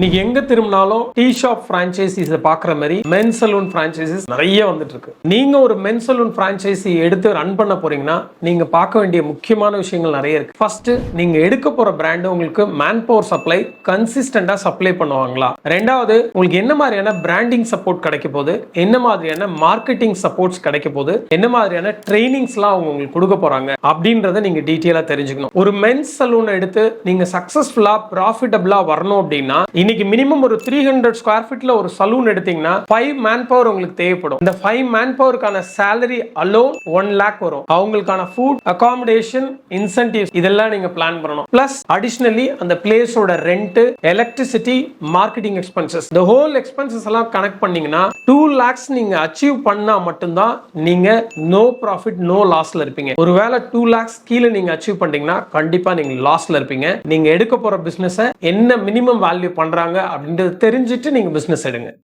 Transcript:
இன்னைக்கு எங்க திரும்பினாலும் டீ ஷாப் பிரான்ச்சைசிஸ் பாக்குற மாதிரி மென் சலூன் பிரான்ச்சைசிஸ் நிறைய வந்துட்டு இருக்கு நீங்க ஒரு மென் சலூன் பிரான்ச்சைசி எடுத்து ரன் பண்ண போறீங்கன்னா நீங்க பார்க்க வேண்டிய முக்கியமான விஷயங்கள் நிறைய இருக்கு. ஃபர்ஸ்ட் நீங்க எடுக்க போற பிராண்ட் உங்களுக்கு மேன் பவர் சப்ளை கன்சிஸ்டண்டா சப்ளை பண்ணுவாங்களா? ரெண்டாவது உங்களுக்கு என்ன மாதிரியான பிராண்டிங் சப்போர்ட் கிடைக்க போகுது? என்ன மாதிரியான மார்க்கெட்டிங் சப்போர்ட்ஸ் கிடைக்க போகுது? என்ன மாதிரியான ட்ரைனிங்ஸ்லாம் அவங்க உங்களுக்கு கொடுக்க போறாங்க? அப்படின்றத நீங்க டீட்டெயிலா தெரிஞ்சுக்கணும். ஒரு மென்ஸ் சலூன் எடுத்து நீங்க சக்சஸ்ஃபுல்லா ப்ராஃபிட்டபிளா வரணும் அப்படின்னா இன்னைக்கு மினிமம் ஒரு த்ரீ ஹண்ட்ரட் ஸ்கொயர் ஃபீட்ல ஒரு சலூன் எடுத்தீங்கன்னா ஃபைவ் மேன் பவர் உங்களுக்கு தேவைப்படும். இந்த ஃபைவ் மேன் பவருக்கான சேலரி அலோன் ஒன் லேக் வரும். அவங்களுக்கான ஃபுட் அகாமடேஷன் இன்சென்டிவ் இதெல்லாம் நீங்க பிளான் பண்ணணும். பிளஸ் அடிஷ்னலி அந்த பிளேஸோட ரெண்ட் எலக்ட்ரிசிட்டி மார்க்கெட்டிங் எக்ஸ்பென்சஸ் இந்த ஹோல் எக்ஸ்பென்சஸ் எல்லாம் கனெக்ட் பண்ணீங்கன்னா டூ லேக்ஸ் நீங்க அச்சீவ் பண்ணா மட்டும்தான் நீங்க நோ ப்ராஃபிட் நோ லாஸ்ல இருப்பீங்க. ஒருவேளை டூ லேக்ஸ் கீழே நீங்க அச்சீவ் பண்ணீங்கன்னா கண்டிப்பா நீங்க லாஸ்ல இருப்பீங்க. நீங்க எடுக்க போற பிசினஸ் என்ன மினிமம் வேல்யூ போகிறாங்க அப்படின்றது தெரிஞ்சுட்டு நீங்க பிசினஸ் எடுங்க.